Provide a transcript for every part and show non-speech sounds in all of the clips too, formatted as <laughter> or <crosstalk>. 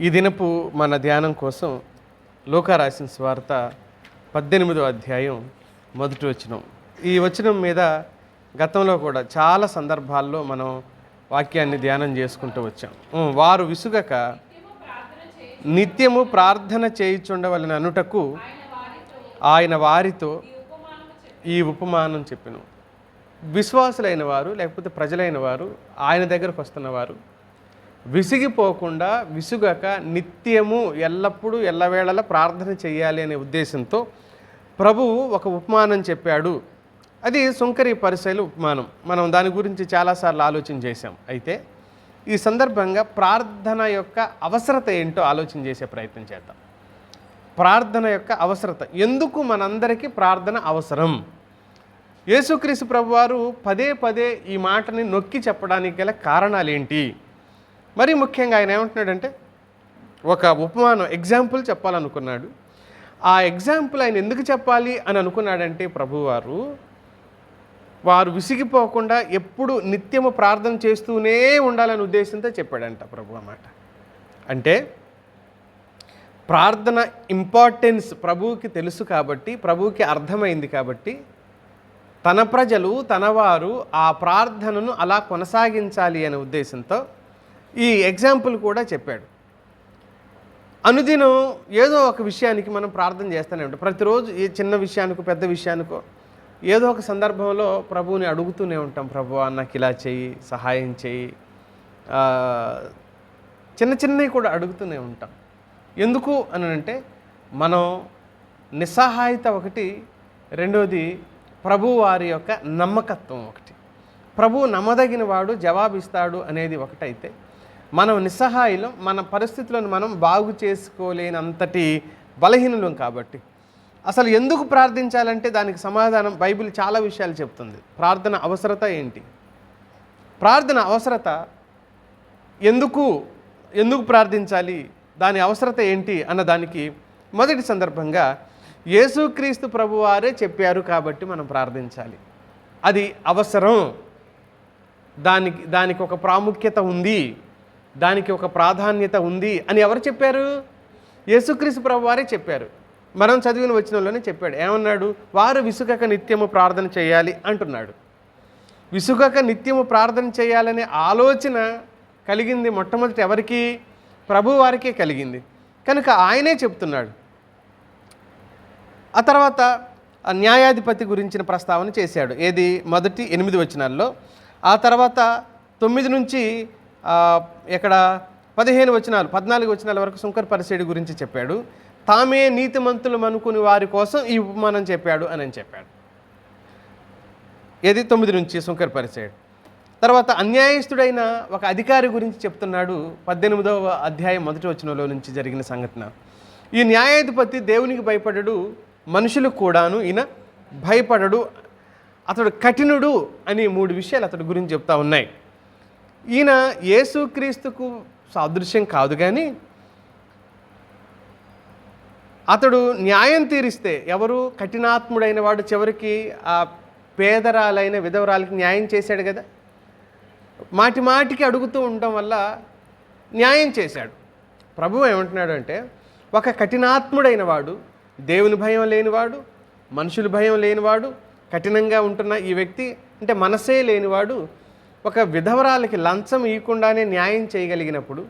ఈ దినపు మన ధ్యానం కోసం లోకా రాసిన స్వార్త పద్దెనిమిదో అధ్యాయం మొదటి వచనం. ఈ వచనం మీద గతంలో కూడా చాలా సందర్భాల్లో మనం వాక్యాన్ని ధ్యానం చేసుకుంటూ వచ్చాం. వారు విసుగక నిత్యము ప్రార్థన చేయించుండవలని అనుటకు ఆయన వారితో ఈ ఉపమానం చెప్పిన. విశ్వాసులైన వారు లేకపోతే ప్రజలైన వారు ఆయన దగ్గరకు వస్తున్నవారు విసిగిపోకుండా విసుగక నిత్యము ఎల్లప్పుడూ ఎల్లవేళలా ప్రార్థన చేయాలి అనే ఉద్దేశంతో ప్రభువు ఒక ఉపమానం చెప్పాడు. అది సుంకరి పరిశైల ఉపమానం. మనం దాని గురించి చాలాసార్లు ఆలోచన చేశాం. అయితే ఈ సందర్భంగా ప్రార్థన యొక్క అవసరత ఏంటో ఆలోచన చేసే ప్రయత్నం చేద్దాం. ప్రార్థన యొక్క అవసరత. ఎందుకు మనందరికీ ప్రార్థన అవసరం? యేసుక్రీస్తు ప్రభువారు పదే పదే ఈ మాటని నొక్కి చెప్పడానికి గల కారణాలు ఏంటి మరి ముఖ్యంగా ఆయన ఏమంటున్నాడంటే ఒక ఉపమానం ఎగ్జాంపుల్ చెప్పాలనుకున్నాడు. ఆ ఎగ్జాంపుల్ ఆయన ఎందుకు చెప్పాలి అని అనుకున్నాడంటే ప్రభువారు వారు విసిగిపోకుండా ఎప్పుడు నిత్యము ప్రార్థన చేస్తూనే ఉండాలనే ఉద్దేశంతో చెప్పాడంట ప్రభు అన్నమాట అంటే ప్రార్థన ఇంపార్టెన్స్ ప్రభువుకి తెలుసు కాబట్టి ప్రభువుకి అర్థమైంది కాబట్టి తన ప్రజలు తనవారు ఆ ప్రార్థనను అలా కొనసాగించాలి అనే ఉద్దేశంతో ఈ ఎగ్జాంపుల్ కూడా చెప్పాడు. అనుదినం ఏదో ఒక విషయానికి మనం ప్రార్థన చేస్తూనే ఉంటాం. ప్రతిరోజు ఏ చిన్న విషయానికో పెద్ద విషయానికో ఏదో ఒక సందర్భంలో ప్రభువుని అడుగుతూనే ఉంటాం. ప్రభు నాకు ఇలా చెయ్యి సహాయం చెయ్యి. చిన్న చిన్నవి కూడా అడుగుతూనే ఉంటాం. ఎందుకు అని అంటే మనం నిస్సహాయత ఒకటి రెండోది ప్రభు వారి యొక్క నమ్మకత్వం ఒకటి. ప్రభు నమ్మదగిన వాడు జవాబిస్తాడు అనేది ఒకటైతే మనం నిస్సహాయులం మన పరిస్థితులను మనం బాగు చేసుకోలేనంతటి బలహీనులం కాబట్టి. అసలు ఎందుకు ప్రార్థించాలంటే దానికి సమాధానం బైబిల్ చాలా విషయాలు చెప్తుంది. ప్రార్థన అవసరత ఏంటి? ప్రార్థన అవసరత ఎందుకు ఎందుకు ప్రార్థించాలి? దాని అవసరత ఏంటి? అన్న దానికి మొదటి సందర్భంగా యేసుక్రీస్తు ప్రభువారే చెప్పారు కాబట్టి మనం ప్రార్థించాలి. అది అవసరం. దానికి దానికి ఒక ప్రాముఖ్యత ఉంది. దానికి ఒక ప్రాధాన్యత ఉంది అని ఎవరు చెప్పారు? యేసుక్రీస్తు ప్రభువారే చెప్పారు. మనం చదివిన వచనంలోనే చెప్పాడు. ఏమన్నాడు? వారు విసుగక నిత్యము ప్రార్థన చేయాలి అంటున్నాడు. విసుగక నిత్యము ప్రార్థన చేయాలనే ఆలోచన కలిగింది మొట్టమొదటి ఎవరికి? ప్రభువారికే కలిగింది. కనుక ఆయనే చెప్తున్నాడు. ఆ తర్వాత ఆ న్యాయాధిపతి గురించిన ప్రస్తావన చేశాడు. ఏది? మొదటి ఎనిమిది వచనాల్లో. ఆ తర్వాత తొమ్మిది నుంచి ఇక్కడ పదిహేను వచనాలు పద్నాలుగు వచనాల వరకు శంకర్ పరిసేడి గురించి చెప్పాడు. తామే నీతిమంతులు అనుకుని వారి కోసం ఈ ఉపమానం చెప్పాడు అని చెప్పాడు. ఏది? తొమ్మిది నుంచి శంకర్ పరిసేడు తర్వాత అన్యాయస్తుడైన ఒక అధికారి గురించి చెప్తున్నాడు పద్దెనిమిదవ అధ్యాయం మొదటి వచనంలో నుంచి జరిగిన సంఘటన. ఈ న్యాయాధిపతి దేవునికి భయపడడు మనుషులకు కూడాను ఈయన భయపడడు. అతడు కఠినుడు అని మూడు విషయాలు అతడి గురించి చెప్తా ఉన్నాయి. ఈయన యేసుక్రీస్తుకు సాదృశ్యం కాదు కానీ అతడు న్యాయం తీరిస్తే ఎవరు కఠినాత్ముడైన వాడు చివరికి ఆ పేదరాలైన విధవరాలకి న్యాయం చేశాడు కదా. మాటి మాటికి అడుగుతూ ఉండటం వల్ల న్యాయం చేశాడు. ప్రభు ఏమంటున్నాడు అంటే ఒక కఠినాత్ముడైన వాడు దేవుని భయం లేనివాడు మనుషుల భయం లేనివాడు కఠినంగా ఉంటున్న ఈ వ్యక్తి అంటే మనసే లేనివాడు ఒక విధవరాలకి లంచం ఇవ్వకుండానే న్యాయం చేయగలిగినప్పుడు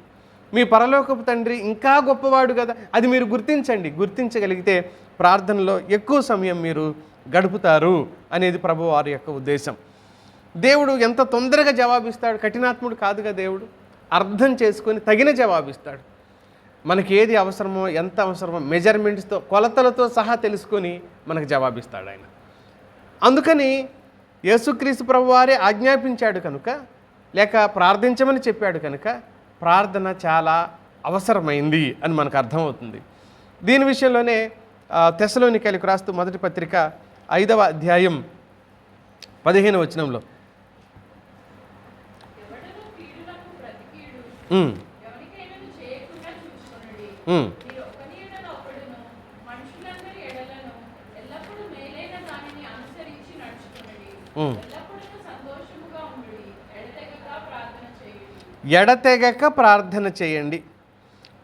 మీ పరలోకపు తండ్రి ఇంకా గొప్పవాడు కదా అది మీరు గుర్తించండి. గుర్తించగలిగితే ప్రార్థనలో ఎక్కువ సమయం మీరు గడుపుతారు అనేది ప్రభు వారి యొక్క ఉద్దేశం. దేవుడు ఎంత తొందరగా జవాబిస్తాడు? కఠినాత్ముడు కాదుగా దేవుడు. అర్థం చేసుకొని తగిన జవాబిస్తాడు. మనకి ఏది అవసరమో ఎంత అవసరమో మెజర్మెంట్స్తో కొలతలతో సహా తెలుసుకొని మనకు జవాబిస్తాడు ఆయన. అందుకని యేసుక్రీస్తు ప్రభు వారే ఆజ్ఞాపించాడు కనుక లేక ప్రార్థించమని చెప్పాడు కనుక ప్రార్థన చాలా అవసరమైంది అని మనకు అర్థమవుతుంది. దీని విషయంలోనే తెశలోని కలికి రాస్తూ మొదటి పత్రిక ఐదవ అధ్యాయం పదిహేను వచనంలో. ఎడతెగక ప్రార్థన ప్రార్థన చేయండి.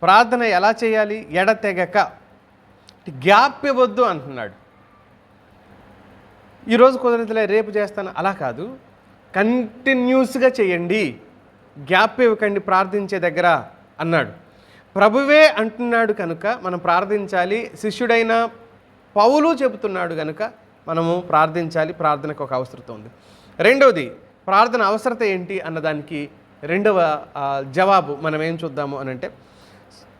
ప్రార్థన ఎలా చేయాలి? ఎడతెగక. గ్యాప్ ఇవ్వద్దు అంటున్నాడు. ఈరోజు కుదరదులే రేపు చేస్తాను. అలా కాదు. కంటిన్యూస్గా చేయండి. గ్యాప్ ఇవ్వకండి ప్రార్థించే దగ్గర అన్నాడు. ప్రభువే అంటున్నాడు కనుక మనం ప్రార్థించాలి. శిష్యుడైన పౌలు చెబుతున్నాడు కనుక మనము ప్రార్థించాలి ప్రార్థనకు ఒక అవసరత ఉంది. రెండవది ప్రార్థన అవసరత ఏంటి అన్నదానికి రెండవ జవాబు మనం ఏం చూద్దాము అని అంటే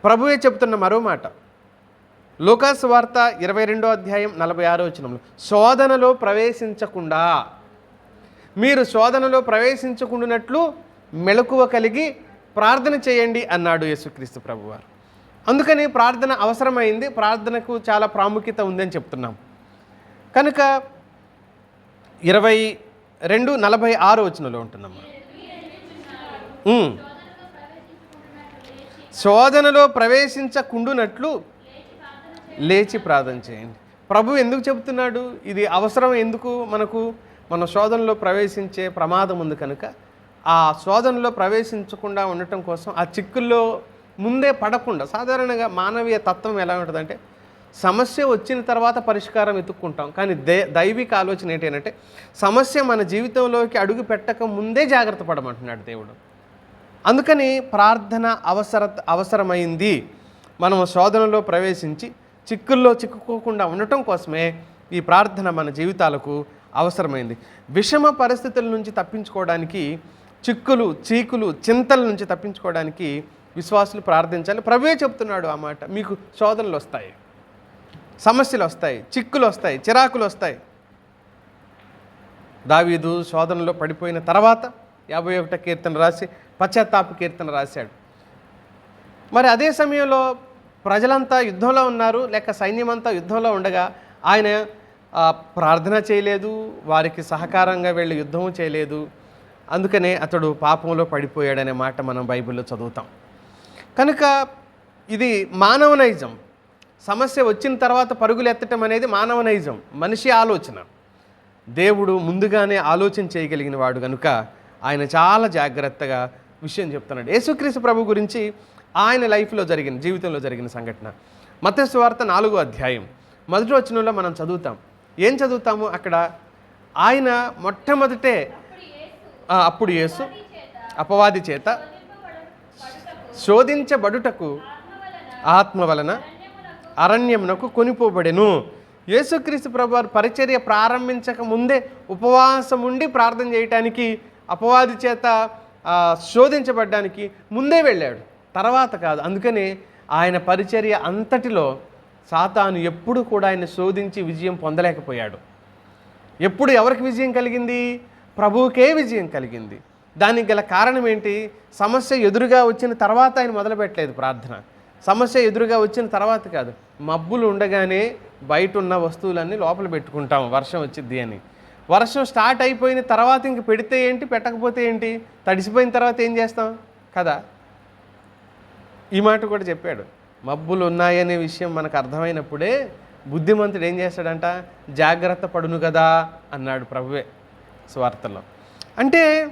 ప్రభువే చెబుతున్న మరో మాట. లోకాసు వార్త ఇరవై రెండో అధ్యాయం నలభై ఆరో వచనంలో శోధనలో ప్రవేశించకుండా మీరు శోధనలో ప్రవేశించకుండానట్లు మెలకువ కలిగి ప్రార్థన చేయండి అన్నాడు యేసుక్రీస్తు ప్రభువారు. అందుకని ప్రార్థన అవసరమైంది ప్రార్థనకు చాలా ప్రాముఖ్యత ఉందని చెప్తున్నాం కనుక ఇరవై రెండు నలభై ఆరు వచనంలో ఉంటుందమ్మా. శోధనలో ప్రవేశించకుండునట్లు లేచి ప్రార్థన చేయండి. ప్రభు ఎందుకు చెబుతున్నాడు? ఇది అవసరం ఎందుకు? మనకు మన శోధనలో ప్రవేశించే ప్రమాదం ఉంది కనుక ఆ శోధనలో ప్రవేశించకుండా ఉండటం కోసం ఆ చిక్కుల్లో ముందే పడకుండా సాధారణంగా మానవీయ తత్వం ఎలా ఉంటుందంటే సమస్య వచ్చిన తర్వాత పరిష్కారం వెతుక్కుంటాం కానీ దై దైవిక ఆలోచన ఏంటంటే సమస్య మన జీవితంలోకి అడుగు పెట్టక ముందే జాగ్రత్త పడమంటున్నాడు దేవుడు. అందుకని ప్రార్థన అవసర అవసరమైంది. మనం శోధనలో ప్రవేశించి చిక్కుల్లో చిక్కుకోకుండా ఉండటం కోసమే ఈ ప్రార్థన మన జీవితాలకు అవసరమైంది. విషమ పరిస్థితుల నుంచి తప్పించుకోవడానికి చిక్కులు చీకులు చింతల నుంచి తప్పించుకోవడానికి విశ్వాసులు ప్రార్థించాలి. ప్రభువే చెప్తున్నాడు ఆ మాట. మీకు శోధనలు వస్తాయి. సమస్యలు వస్తాయి చిక్కులు వస్తాయి చిరాకులు వస్తాయి. దావీదు శోధనలో పడిపోయిన తర్వాత యాభై ఒకట కీర్తన రాసి పశ్చాత్తాప కీర్తన రాశాడు. మరి అదే సమయంలో ప్రజలంతా యుద్ధంలో ఉన్నారు లేక సైన్యమంతా యుద్ధంలో ఉండగా ఆయన ప్రార్థన చేయలేదు వారికి సహకారంగా వెళ్ళి యుద్ధము చేయలేదు. అందుకనే అతడు పాపంలో పడిపోయాడనే మాట మనం బైబిల్లో చదువుతాం. కనుక ఇది మానవ నైజం సమస్య వచ్చిన తర్వాత పరుగులు ఎత్తటం అనేది మానవ నైజం మనిషి ఆలోచన. దేవుడు ముందుగానే ఆలోచన చేయగలిగిన వాడు కనుక ఆయన చాలా జాగ్రత్తగా విషయం చెప్తున్నాడు. యేసుక్రీస్తు ప్రభు గురించి ఆయన లైఫ్లో జరిగిన జీవితంలో జరిగిన సంఘటన. మత్స్సు వార్త నాలుగో అధ్యాయం. మొదటి వచనంలో మనం చదువుతాం. ఏం చదువుతాము అక్కడ? ఆయన మొట్టమొదటే అప్పుడు యేసు. అపవాది చేత శోధించబడుటకు ఆత్మ వలన అరణ్యమునకు కొనిపోబడెను. యేసుక్రీస్తు ప్రభువారు పరిచర్య ప్రారంభించక ముందే ఉపవాసం ఉండి ప్రార్థన చేయటానికి అపవాది చేత శోధించబడ్డానికి ముందే వెళ్ళాడు. తర్వాత కాదు అందుకనే ఆయన పరిచర్య అంతటిలో సాతాను ఎప్పుడు కూడా ఆయన శోధించి విజయం పొందలేకపోయాడు. ఎప్పుడు ఎవరికి విజయం కలిగింది? ప్రభువుకే విజయం కలిగింది. దానికి గల కారణం ఏంటి? సమస్య ఎదురుగా వచ్చిన తర్వాత ఆయన మొదలుపెట్టలేదు ప్రార్థన. సమస్య ఎదురుగా వచ్చిన తర్వాత కాదు మబ్బులు ఉండగానే బయట ఉన్న వస్తువులన్నీ లోపల పెట్టుకుంటాం వర్షం వచ్చిద్ది అని. వర్షం స్టార్ట్ అయిపోయిన తర్వాత ఇంక పెడితే ఏంటి పెట్టకపోతే ఏంటి తడిసిపోయిన తర్వాత ఏం చేస్తాం? కదా? ఈ మాట కూడా చెప్పాడు. మబ్బులు ఉన్నాయనే విషయం మనకు అర్థమైనప్పుడే బుద్ధిమంతుడు ఏం చేస్తాడంట? జాగ్రత్త పడును కదా అన్నాడు ప్రభువే స్వార్థలో అంటే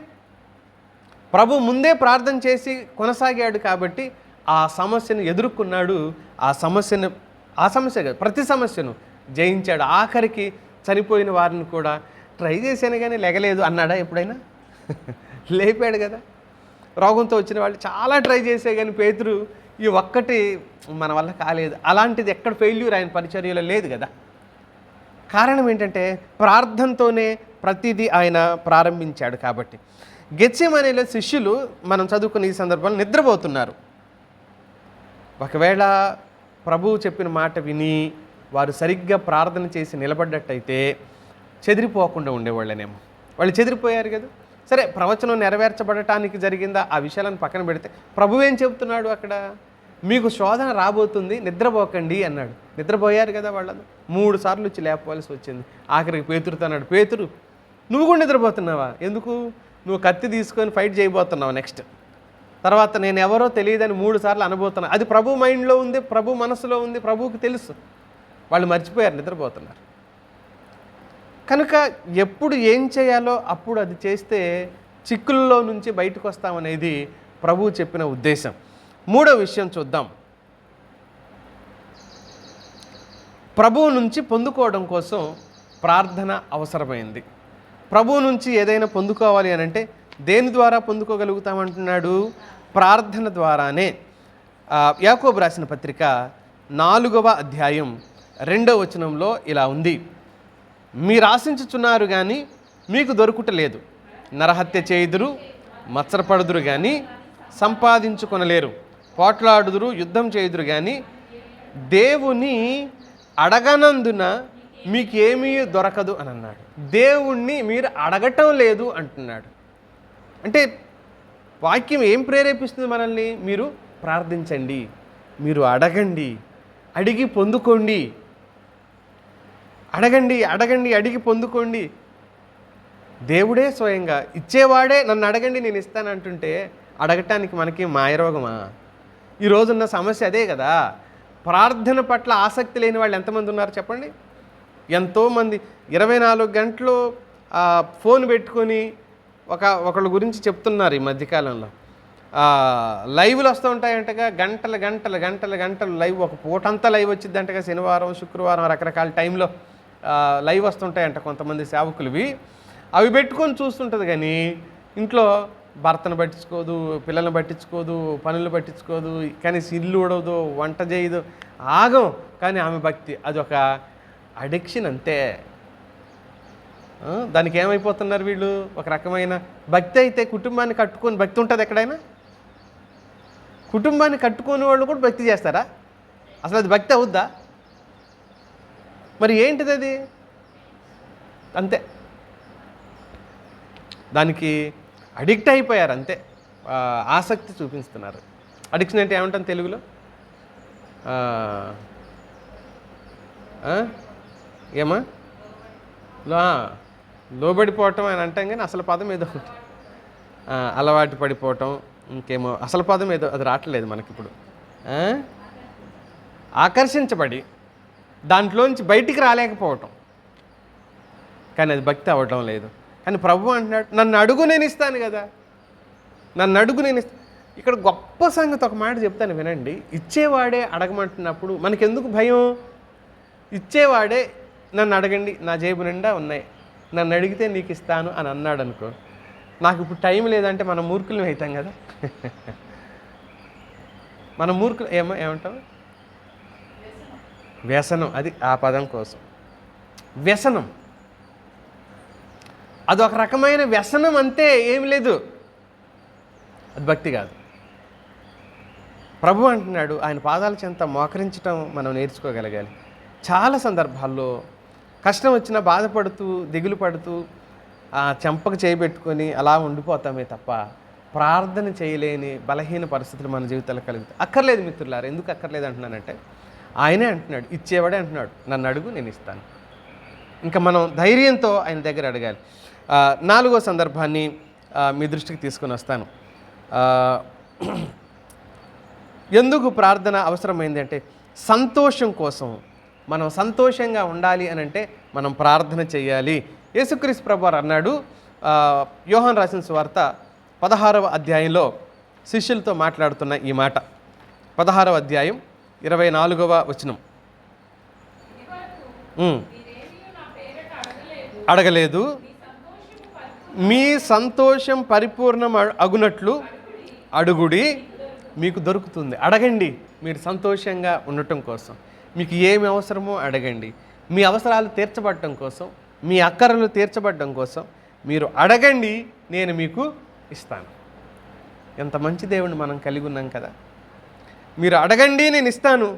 ప్రభు ముందే ప్రార్థన చేసి కొనసాగాడు కాబట్టి ఆ సమస్యను ఎదుర్కొన్నాడు ఆ సమస్యను ఆ సమస్య కాదు ప్రతి సమస్యను జయించాడు. ఆఖరికి చనిపోయిన వారిని కూడా ట్రై చేశాను కానీ లెగలేదు అన్నాడా ఎప్పుడైనా? <laughs> లేపాడు కదా. రోగంతో వచ్చిన వాళ్ళు చాలా ట్రై చేసే కానీ పేతురు ఈ ఒక్కటి మన వల్ల కాలేదు. అలాంటిది ఎక్కడ ఫెయిల్యూర్ ఆయన పరిచర్యలో లేదు కదా. కారణం ఏంటంటే ప్రార్థనతోనే ప్రతిదీ ఆయన ప్రారంభించాడు కాబట్టి. గెచ్చేమనేలో శిష్యులు మనం చదువుకున్న ఈ సందర్భంలో నిద్రపోతున్నారు. ఒకవేళ ప్రభువు చెప్పిన మాట విని వారు సరిగ్గా ప్రార్థన చేసి నిలబడ్డట్టయితే చెదిరిపోకుండా ఉండేవాళ్ళనేమో. వాళ్ళు చెదిరిపోయారు కదా. సరే ప్రవచనం నెరవేర్చబడటానికి జరిగిందా? ఆ విషయాలను పక్కన పెడితే ప్రభు ఏం చెబుతున్నాడు అక్కడ? మీకు శోధన రాబోతుంది నిద్రపోకండి అన్నాడు. నిద్రపోయారు కదా వాళ్ళందరూ. మూడు సార్లు వచ్చి లేపవలసి వచ్చింది. ఆఖరికి పేతురుతో అన్నాడు పేతురు నువ్వు కూడా నిద్రపోతున్నావా? ఎందుకు? నువ్వు కత్తి తీసుకొని ఫైట్ చేయబోతున్నావు నెక్స్ట్. తర్వాత నేను ఎవరో తెలియదని మూడు సార్లు అనుభూతున్నాను అది ప్రభు మైండ్లో ఉంది ప్రభు మనసులో ఉంది ప్రభువుకి తెలుసు. వాళ్ళు మర్చిపోయారు నిద్రపోతున్నారు. కనుక ఎప్పుడు ఏం చేయాలో అప్పుడు అది చేస్తే చిక్కుల్లో నుంచి బయటకు వస్తామనేది ప్రభు చెప్పిన ఉద్దేశం. మూడో విషయం చూద్దాం. ప్రభువు నుంచి పొందుకోవడం కోసం ప్రార్థన అవసరమైంది. ప్రభువు నుంచి ఏదైనా పొందుకోవాలి అని అంటే దేని ద్వారా పొందుకోగలుగుతామంటున్నాడు? ప్రార్థన ద్వారానే. యాకోబు రాసిన పత్రిక నాలుగవ అధ్యాయం రెండవ వచనంలో ఇలా ఉంది. మీరు ఆశించుచున్నారు కానీ మీకు దొరుకుటలేదు. నరహత్య చేయుదురు మత్సరపడుదురు కానీ సంపాదించుకొనలేరు. పోట్లాడుదురు యుద్ధం చేయుదురు కానీ దేవుని అడగనందున మీకేమీ దొరకదు అని అన్నాడు. దేవుణ్ణి మీరు అడగటం లేదు అంటున్నాడు. అంటే వాక్యం ఏం ప్రేరేపిస్తుంది మనల్ని? మీరు ప్రార్థించండి మీరు అడగండి అడిగి పొందుకోండి. అడగండి అడగండి అడిగి పొందుకోండి. దేవుడే స్వయంగా ఇచ్చేవాడే నన్ను అడగండి నేను ఇస్తాను అంటుంటే అడగటానికి మనకి మాయరోగమా? ఈ రోజున్న సమస్య అదే కదా. ప్రార్థన పట్ల ఆసక్తి లేని వాళ్ళు ఎంతమంది ఉన్నారు చెప్పండి? ఎంతోమంది. ఇరవై నాలుగు గంటలు ఫోన్ పెట్టుకొని ఒక ఒకళ్ళ గురించి చెప్తున్నారు ఈ మధ్యకాలంలో. లైవ్లు వస్తూ ఉంటాయంటగా గంటల గంటలు గంటల గంటలు లైవ్ ఒక పూటంతా లైవ్ వచ్చిందంటగా శనివారం శుక్రవారం రకరకాల టైంలో లైవ్ వస్తుంటాయంట కొంతమంది సేవకులవి. అవి పెట్టుకొని చూస్తుంటుంది కానీ ఇంట్లో భర్తను పట్టించుకోదు పిల్లల్ని పట్టించుకోదు పనులు పట్టించుకోదు కనీసం ఇల్లు ఉడవదు వంట చేయదు ఆగం. కానీ ఆమె భక్తి అదొక అడిక్షన్ అంతే. దానికి ఏమైపోతున్నారు వీళ్ళు? ఒక రకమైన భక్తి అయితే కుటుంబాన్ని కట్టుకొని భక్తి ఉంటుంది ఎక్కడైనా? కుటుంబాన్ని కట్టుకొని వాళ్ళు కూడా భక్తి చేస్తారా? అసలు అది భక్తి అవుద్దా? మరి ఏంటిది అది? అంతే. దానికి అడిక్ట్ అయిపోయారు అంతే. ఆసక్తి చూపిస్తున్నారు. అడిక్షన్ అంటే ఏమంటాం తెలుగులో? ఏమా? లో లోబడిపోవటం అని అంటాం కానీ అసలు పదం ఏదో ఒకటి. అలవాటు పడిపోవటం ఇంకేమో అసలు పదం ఏదో అది రావట్లేదు మనకిప్పుడు. ఆకర్షించబడి దాంట్లోంచి బయటికి రాలేకపోవటం. కానీ అది భక్తి అవ్వటం లేదు. కానీ ప్రభు అంటున్నాడు నన్ను అడుగు నేను ఇస్తాను కదా. నన్ను అడుగు నేను ఇస్తాను ఇక్కడ గొప్ప సంగతి ఒక మాట చెప్తాను వినండి. ఇచ్చేవాడే అడగమంటున్నప్పుడు మనకెందుకు భయం? ఇచ్చేవాడే నన్ను అడగండి నా జేబు నిండా ఉన్నాయి. నన్ను అడిగితే నీకు ఇస్తాను అని అన్నాడు అనుకో నాకు ఇప్పుడు టైం లేదంటే మనం మూర్ఖులు అవుతాం కదా. మన మూర్ఖులు ఏమో ఏమంటాం వ్యసనం. అది ఆ పదం కోసం. వ్యసనం. అదొక రకమైన వ్యసనం అంతే ఏమి లేదు. అది భక్తి కాదు. ప్రభు అంటున్నాడు ఆయన పాదాల చెంత మోకరించటం మనం నేర్చుకోగలగాలి. చాలా సందర్భాల్లో కష్టం వచ్చినా బాధపడుతూ దిగులు పడుతూ చెంపక చెంపకు చేయబెట్టుకొని అలా ఉండిపోతామే తప్ప ప్రార్థన చేయలేని బలహీన పరిస్థితులు మన జీవితాల్లో కలుగుతాయి. అక్కర్లేదు మిత్రులారు ఎందుకు అక్కర్లేదు అంటున్నానంటే ఆయనే అంటున్నాడు ఇచ్చేవాడే అంటున్నాడు నన్ను అడుగు నేను ఇస్తాను. ఇంకా మనం ధైర్యంతో ఆయన దగ్గర అడగాలి. నాలుగో సందర్భాన్ని మీ దృష్టికి తీసుకొని వస్తాను. <clears throat> ఎందుకు ప్రార్థన అవసరమైంది అంటే సంతోషం కోసం మనం సంతోషంగా ఉండాలి అని అంటే మనం ప్రార్థన చేయాలి. యేసుక్రీస్ ప్రభువారు అన్నాడు యోహన్ యోహాన్ రాసిన వార్త పదహారవ అధ్యాయంలో శిష్యులతో మాట్లాడుతున్న ఈ మాట. పదహారవ అధ్యాయం ఇరవై నాలుగవ వచనం. అడగలేదు. మీ సంతోషం పరిపూర్ణం అగునట్లు అడుగుడి మీకు దొరుకుతుంది. అడగండి మీరు సంతోషంగా ఉండటం కోసం. మీకు ఏమి అవసరమో అడగండి. మీ అవసరాలు తీర్చబడటం కోసం మీ అక్కరలు తీర్చబడటం కోసం మీరు అడగండి నేను మీకు ఇస్తాను. ఎంత మంచి దేవుణ్ణి మనం కలిగి ఉన్నాం కదా. మీరు అడగండి నేను ఇస్తాను.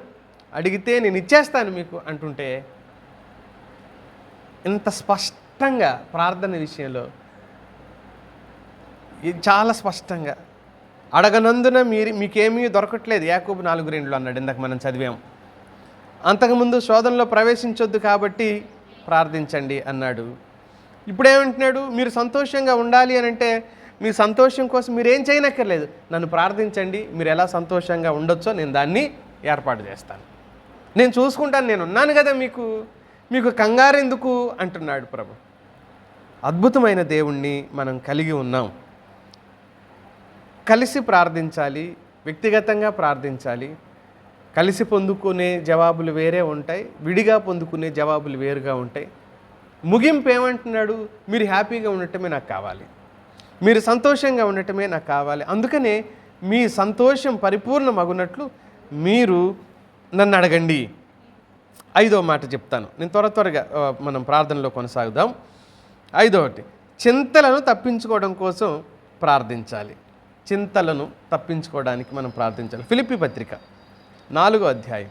అడిగితే నేను ఇచ్చేస్తాను మీకు అంటుంటే ఇంత స్పష్టంగా ప్రార్థన విషయంలో చాలా స్పష్టంగా అడగనందున మీరు మీకేమీ దొరకట్లేదు. యాకూబు నాలుగు రెండులో అన్నాడు ఇందాక మనం చదివాం. అంతకుముందు శోధనలో ప్రవేశించొద్దు కాబట్టి ప్రార్థించండి అన్నాడు. ఇప్పుడేమంటున్నాడు? మీరు సంతోషంగా ఉండాలి అని అంటే మీ సంతోషం కోసం మీరు ఏం చేయనక్కర్లేదు. నన్ను ప్రార్థించండి మీరు ఎలా సంతోషంగా ఉండొచ్చో నేను దాన్ని ఏర్పాటు చేస్తాను. నేను చూసుకుంటాను నేను ఉన్నాను కదా మీకు. మీకు కంగారు ఎందుకు? అంటున్నాడు ప్రభు. అద్భుతమైన దేవుణ్ణి మనం కలిగి ఉన్నాం. కలిసి ప్రార్థించాలి వ్యక్తిగతంగా ప్రార్థించాలి కలిసి పొందుకునే జవాబులు వేరే ఉంటాయి విడిగా పొందుకునే జవాబులు వేరుగా ఉంటాయి. ముగింపు ఏమంటున్నాడు? మీరు హ్యాపీగా ఉండటమే నాకు కావాలి. మీరు సంతోషంగా ఉండటమే నాకు కావాలి. అందుకనే మీ సంతోషం పరిపూర్ణమగునట్లు మీరు నన్ను అడగండి. ఐదో మాట చెప్తాను. నేను త్వర త్వరగా మనం ప్రార్థనలో కొనసాగుదాం. ఐదోటి చింతలను తప్పించుకోవడం కోసం ప్రార్థించాలి. చింతలను తప్పించుకోవడానికి మనం ప్రార్థించాలి. ఫిలిపి పత్రిక. నాలుగో అధ్యాయం.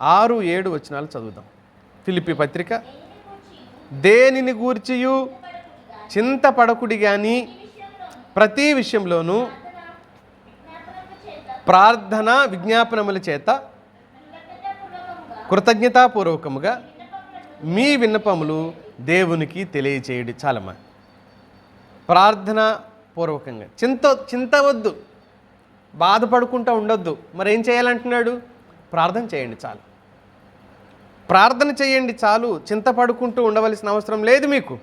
ఆరు ఏడు వచనాలు చదువుదాం. ఫిలిపి పత్రిక దేనిని గూర్చియు? చింతపడకుడి కానీ ప్రతి విషయంలోనూ ప్రార్థన విజ్ఞాపనముల చేత కృతజ్ఞతాపూర్వకముగా మీ విన్నపములు దేవునికి తెలియచేయడు చాలమ్మా ప్రార్థన పూర్వకంగా. చింత చింత వద్దు. బాధపడుకుంటూ ఉండొద్దు. మరి ఏం చేయాలంటున్నాడు? ప్రార్థన చేయండి చాలు. ప్రార్థన చేయండి చాలు. చింత పడుకుంటూ ఉండవలసిన అవసరం లేదు మీకు.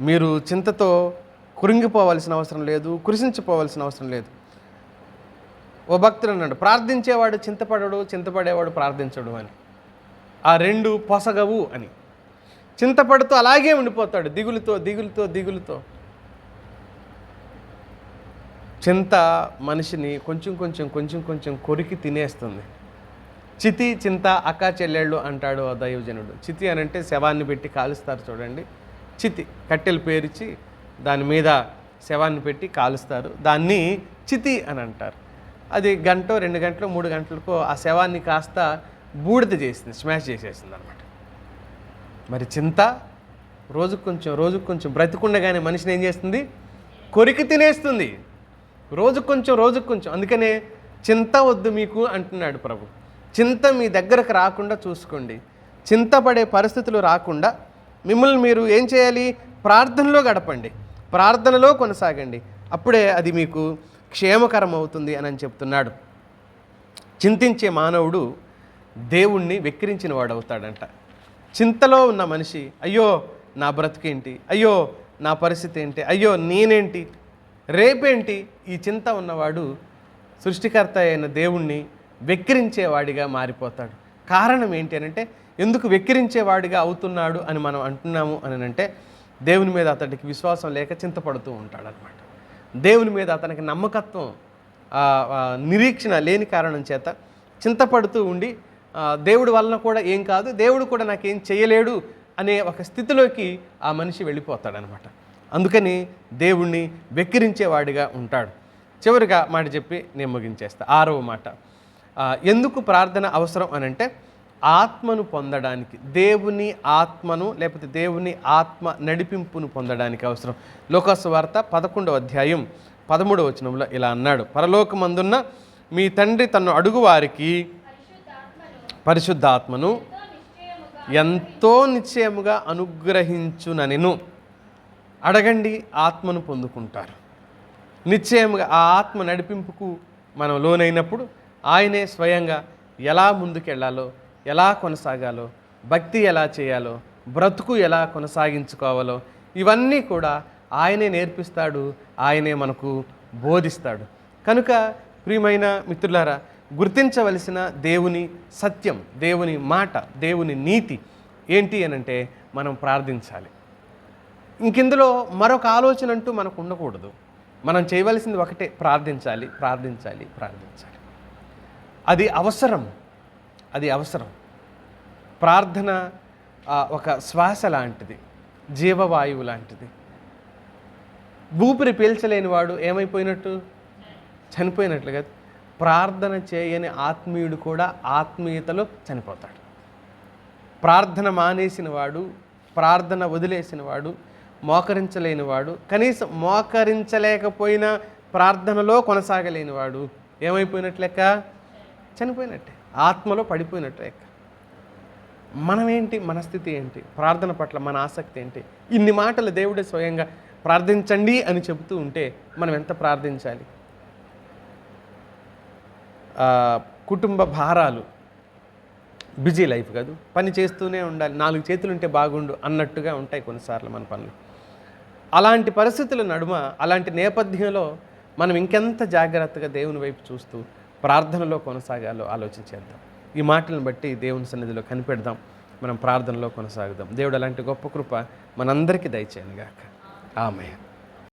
మీరు చింతతో కురింగిపోవలసిన అవసరం లేదు కురిసించిపోవలసిన అవసరం లేదు. ఓ భక్తుడు అన్నాడు ప్రార్థించేవాడు చింతపడడు చింతపడేవాడు ప్రార్థించడు అని. ఆ రెండు పొసగవు అని. చింతపడుతూ అలాగే ఉండిపోతాడు దిగులుతో దిగులుతో దిగులుతో. చింత మనిషిని కొంచెం కొంచెం కొంచెం కొంచెం కొరికి తినేస్తుంది. చితి చింత అక్క చెల్లెళ్ళు అంటాడు ఆ దైవజనుడు. చితి అని అంటే శవాన్ని పెట్టి కాలుస్తారు చూడండి. చితి కట్టెలు పేర్చి దాని మీద శవాన్ని పెట్టి కాలుస్తారు. దాన్ని చితి అని అంటారు. అది గంట రెండు గంటలు మూడు గంటలకు ఆ శవాన్ని కాస్త బూడిద చేసింది స్మాష్ చేసేసింది అనమాట మరి చింత రోజుకు కొంచెం రోజుకు కొంచెం బ్రతికుండగానే మనిషిని ఏం చేస్తుంది? కొరికి తినేస్తుంది. రోజుకు కొంచెం రోజుకు కొంచెం. అందుకనే చింత వద్దు మీకు అంటున్నాడు ప్రభు. చింత మీ దగ్గరకు రాకుండా చూసుకోండి. చింతపడే పరిస్థితులు రాకుండా మిమ్మల్ని మీరు ఏం చేయాలి? ప్రార్థనలో గడపండి. ప్రార్థనలో కొనసాగండి. అప్పుడే అది మీకు క్షేమకరం అవుతుంది అని అని చెప్తున్నాడు. చింతించే మానవుడు దేవుణ్ణి వెక్కిరించిన వాడు అవుతాడంట చింతలో ఉన్న మనిషి అయ్యో నా బ్రతుకేంటి? అయ్యో నా పరిస్థితి ఏంటి? అయ్యో నేనేంటి? రేపేంటి ఈ చింత ఉన్నవాడు సృష్టికర్త అయిన దేవుణ్ణి వెక్కిరించేవాడిగా మారిపోతాడు. కారణం ఏంటి అని అంటే ఎందుకు వెక్కిరించేవాడిగా అవుతున్నాడు అని మనం అంటున్నాము అని అంటే దేవుని మీద అతడికి విశ్వాసం లేక చింతపడుతూ ఉంటాడు అనమాట దేవుని మీద అతనికి నమ్మకత్వం నిరీక్షణ లేని కారణం చేత చింతపడుతూ ఉండి దేవుడు దేవుడి వలన కూడా ఏం కాదు దేవుడు కూడా నాకేం చేయలేడు అనే ఒక స్థితిలోకి ఆ మనిషి వెళ్ళిపోతాడనమాట అందుకని దేవుణ్ణి వెక్కిరించేవాడిగా ఉంటాడు. చివరిగా మాట చెప్పి నేను ముగించేస్తా. ఆరవ మాట. ఎందుకు ప్రార్థన అవసరం అని అంటే ఆత్మను పొందడానికి దేవుని ఆత్మను లేకపోతే దేవుని ఆత్మ నడిపింపును పొందడానికి అవసరం. లోకాసు వార్త పదకొండవ అధ్యాయం పదమూడవ వచనంలో ఇలా అన్నాడు. పరలోకమందున్న మీ తండ్రి తను అడుగు వారికి పరిశుద్ధాత్మను ఎంతో నిశ్చయముగా అనుగ్రహించుననిను. అడగండి ఆత్మను పొందుకుంటారు. నిశ్చయంగా ఆ ఆత్మ నడిపింపుకు మనం లోనైనప్పుడు ఆయనే స్వయంగా ఎలా ముందుకెళ్ళాలో ఎలా కొనసాగాలో భక్తి ఎలా చేయాలో బ్రతుకు ఎలా కొనసాగించుకోవాలో ఇవన్నీ కూడా ఆయనే నేర్పిస్తాడు ఆయనే మనకు బోధిస్తాడు. కనుక ప్రియమైన మిత్రులారా గుర్తించవలసిన దేవుని సత్యం దేవుని మాట దేవుని నీతి ఏంటి అనంటే మనం ప్రార్థించాలి. ఇంకిందులో మరొక ఆలోచన అంటూ మనకు ఉండకూడదు మనం చేయవలసింది ఒకటే ప్రార్థించాలి ప్రార్థించాలి ప్రార్థించాలి. అది అవసరం. అది అవసరం. ప్రార్థన ఒక శ్వాస లాంటిది జీవవాయువు లాంటిది. భూపిరి పీల్చలేని వాడు ఏమైపోయినట్టు? చనిపోయినట్లు కదా. ప్రార్థన చేయని ఆత్మీయుడు కూడా ఆత్మీయతలో చనిపోతాడు. ప్రార్థన మానేసిన వాడు ప్రార్థన వదిలేసిన వాడు మోకరించలేనివాడు. కనీసం మోకరించలేకపోయినా ప్రార్థనలో కొనసాగలేనివాడు. ఏమైపోయినట్టు లెక్క? చనిపోయినట్టే. ఆత్మలో పడిపోయినట్టు లెక్క. మనమేంటి? మన స్థితి ఏంటి? ప్రార్థన పట్ల మన ఆసక్తి ఏంటి? ఇన్ని మాటలు దేవుడే స్వయంగా ప్రార్థించండి అని చెబుతూ ఉంటే మనం ఎంత ప్రార్థించాలి? కుటుంబ భారాలు బిజీ లైఫ్ కాదు? పని చేస్తూనే ఉండాలి. నాలుగు చేతులు ఉంటే బాగుండు అన్నట్టుగా ఉంటాయి కొన్నిసార్లు మన పనులు. అలాంటి పరిస్థితుల నడుమ అలాంటి నేపథ్యంలో మనం ఇంకెంత జాగ్రత్తగా దేవుని వైపు చూస్తూ ప్రార్థనలో కొనసాగాలో ఆలోచించేద్దాం ఈ మాటలను బట్టి దేవుని సన్నిధిలో కనిపెడదాం. మనం ప్రార్థనలో కొనసాగుదాం. దేవుడు అలాంటి గొప్ప కృప మనందరికీ దయచేయను గాక ఆమె